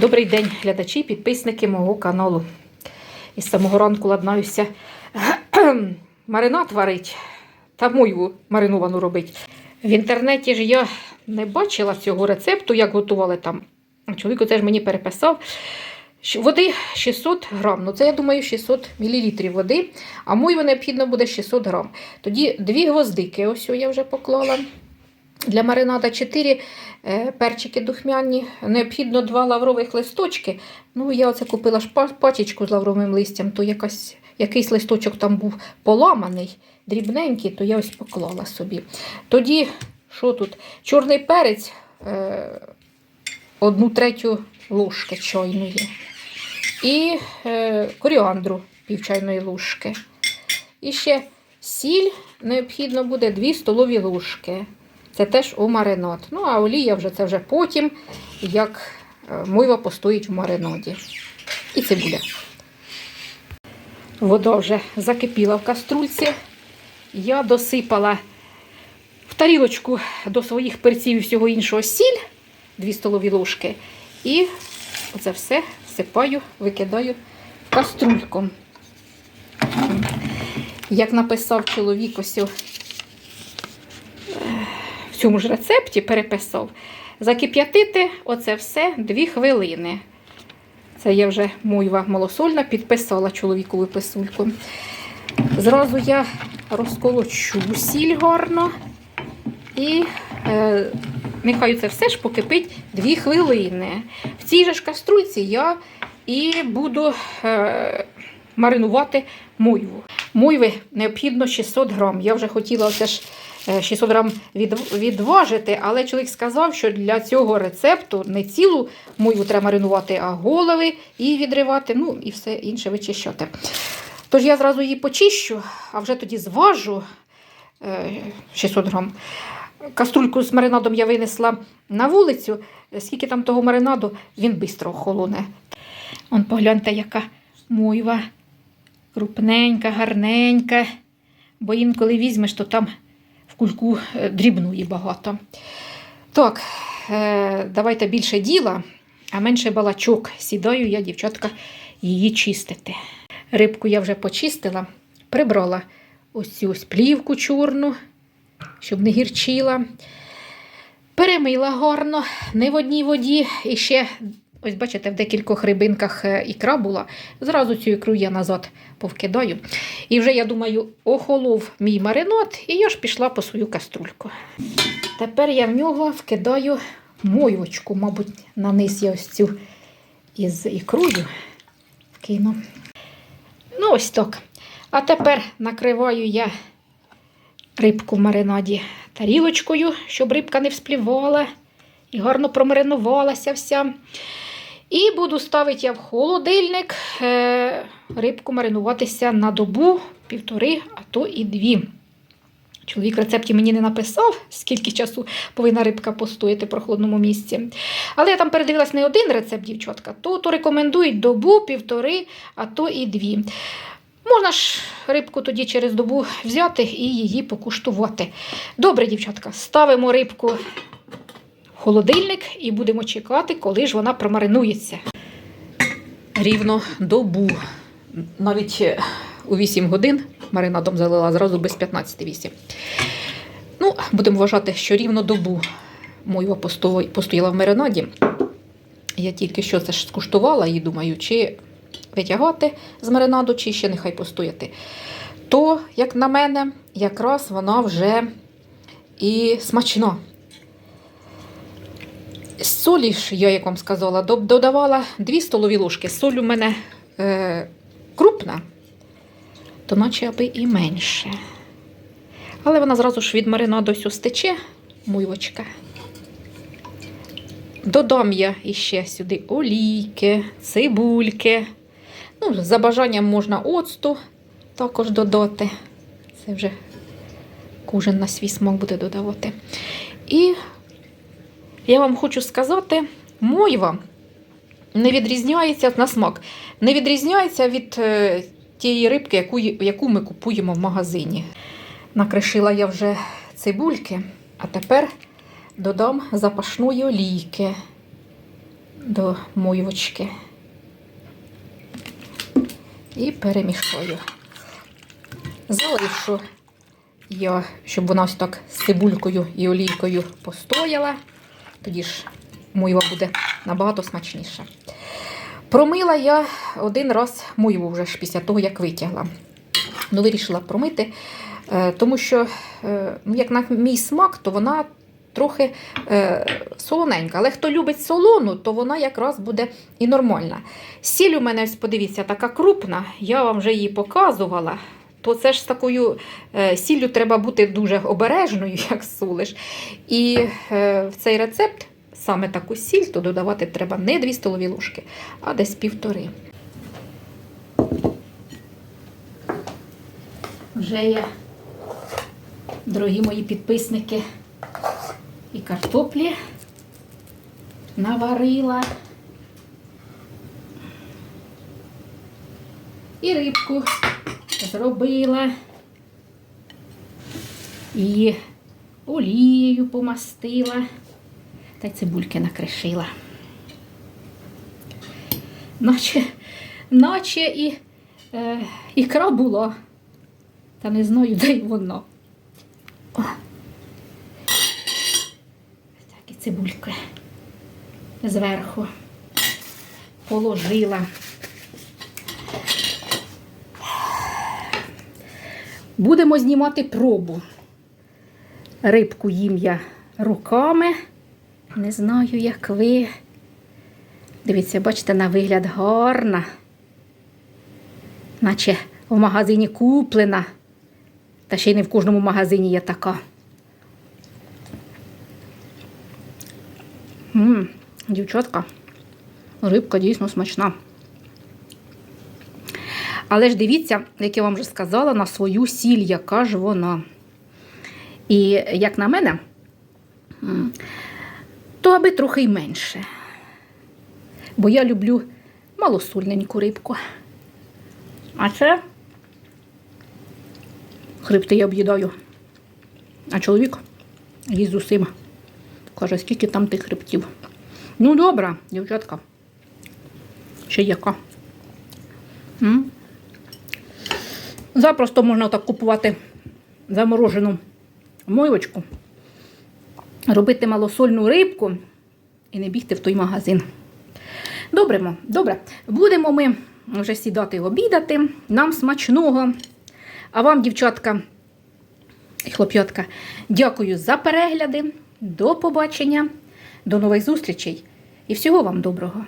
Добрий день, глядачі, підписники мого каналу. Із самого ранку ладнаюся маринад варить та мойву мариновану робить. В інтернеті ж я не бачила цього рецепту, як готували там. Чоловік теж мені переписав. Води 600 грам. Ну, це, я думаю, 600 мл води, а мойви необхідно буде 600 грам. Тоді дві гвоздики, ось я вже поклала. Для маринада 4 е, перчики духмяні, необхідно 2 лаврових листочки. Ну, я оце купила пачечку з лавровим листям, то якась, якийсь листочок там був поламаний, дрібненький, то я ось поклала собі. Тоді, що тут? Чорний перець, е, одну третю ложки чайної. І е, коріандру пів чайної ложки. І ще сіль необхідно буде 2 столові ложки. Це теж у маринад. Ну, а олія вже це вже потім, як е, мойва постоїть в маринаді. І цибуля. Вода вже закипіла в каструльці. Я досипала в тарілочку до своїх перців і всього іншого сіль, 2 столові ложки. І оце все всипаю, викидаю в каструльку. Як написав чоловік ось цьому ж рецепті переписав. Закип'ятити оце все 2 хвилини. Це я вже мойва малосольна підписала чоловікову писульку. Зразу я розколочу сіль гарно. І е, нехай це все ж покипить 2 хвилини. В цій же ж каструльці я і буду е, маринувати мойву. Мойви необхідно 600 грам. Я вже хотіла оце ж 600 грам від, відважити, але чоловік сказав, що для цього рецепту не цілу мойву треба маринувати, а голови і відривати, ну і все інше вичищати. Тож я зразу її почищу, а вже тоді зважу е, 600 грам. Каструльку з маринадом я винесла на вулицю. Скільки там того маринаду, він швидко охолоне. Он погляньте, яка мойва. Крупненька, гарненька. Бо інколи візьмеш, то там кульку е, дрібної багато. Так, е, давайте більше діла, а менше балачок. Сідаю я, дівчатка, її чистити. Рибку я вже почистила, прибрала ось цю плівку чорну, щоб не гірчила. Перемила гарно, не в одній воді. І ще, ось бачите, в декількох рибинках е, ікра була. Зразу цю ікру я назад повкидаю. І вже, я думаю, охолов мій маринад, і я ж пішла по свою каструльку. Тепер я в нього вкидаю мойвочку, мабуть, на низ я ось цю із ікрою вкину. Ну, ось так. А тепер накриваю я рибку в маринаді тарілочкою, щоб рибка не всплівала і гарно промаринувалася вся. І буду ставити я в холодильник е, рибку маринуватися на добу, півтори, а то і дві. Чоловік рецепті мені не написав, скільки часу повинна рибка постояти в прохолодному місці. Але я там передивилась не один рецепт, дівчатка, то, то рекомендують добу, півтори, а то і дві. Можна ж рибку тоді через добу взяти і її покуштувати. Добре, дівчатка, ставимо рибку холодильник і будемо чекати, коли ж вона промаринується. Рівно добу. Навіть е, у 8 годин маринадом залила зразу без 15-8. Ну, будемо вважати, що рівно добу мойва постояла в маринаді. Я тільки що це ж скуштувала і думаю, чи витягати з маринаду, чи ще нехай постояти. То, як на мене, якраз вона вже і смачна. Солі ж, я, як вам сказала, додавала 2 столові ложки. Соль у мене е, крупна, то наче аби і менше. Але вона зразу ж від маринаду ось стече, муйвочка. Додам я іще сюди олійки, цибульки. Ну, за бажанням можна оцту також додати. Це вже кожен на свій смак буде додавати. І я вам хочу сказати, мойва не відрізняється на смак, не відрізняється від е, тієї рибки, яку, яку ми купуємо в магазині. Накришила я вже цибульки, а тепер додам запашної олійки. до мойвочки. І перемішаю. Залишу я, щоб вона ось так з цибулькою і олійкою постояла. Тоді ж мойва буде набагато смачніша. Промила я один раз мойву вже ж після того, як витягла. Ну, вирішила промити, е, тому що, е, ну, як на мій смак, то вона трохи е, солоненька. Але хто любить солону, то вона якраз буде і нормальна. Сіль у мене, подивіться, така крупна, я вам вже її показувала. То це ж з такою е, сіллю треба бути дуже обережною, як солиш. І е, в цей рецепт саме таку сіль, то додавати треба не 2 столові ложки, а десь півтори. Вже є, дорогі мої підписники, і картоплі наварила. І рибку зробила. І олією помастила. Та й цибульки накришила. Наче, наче і е, ікра була. Та не знаю, де й воно. О. Так, і цибульки зверху положила. Будемо знімати пробу. Рибку їм я руками. Не знаю, як ви. Дивіться, бачите, на вигляд гарна. Наче в магазині куплена. Та ще й не в кожному магазині є така. Ммм, дівчатка, рибка дійсно смачна. Але ж дивіться, як я вам вже сказала, на свою сіль, яка ж вона. І як на мене, то аби трохи й менше. Бо я люблю малосольненьку рибку. А це хребти я об'їдаю. А чоловік їсть з усіма. Каже, скільки там тих хребтів. Ну, добре, дівчатка. Ще яка. М? Запросто можна так купувати заморожену мойвочку, робити малосольну рибку і не бігти в той магазин. Добре, добре. Будемо ми вже сідати обідати. Нам смачного. А вам, дівчатка і хлоп'ятка, дякую за перегляди. До побачення, до нових зустрічей і всього вам доброго!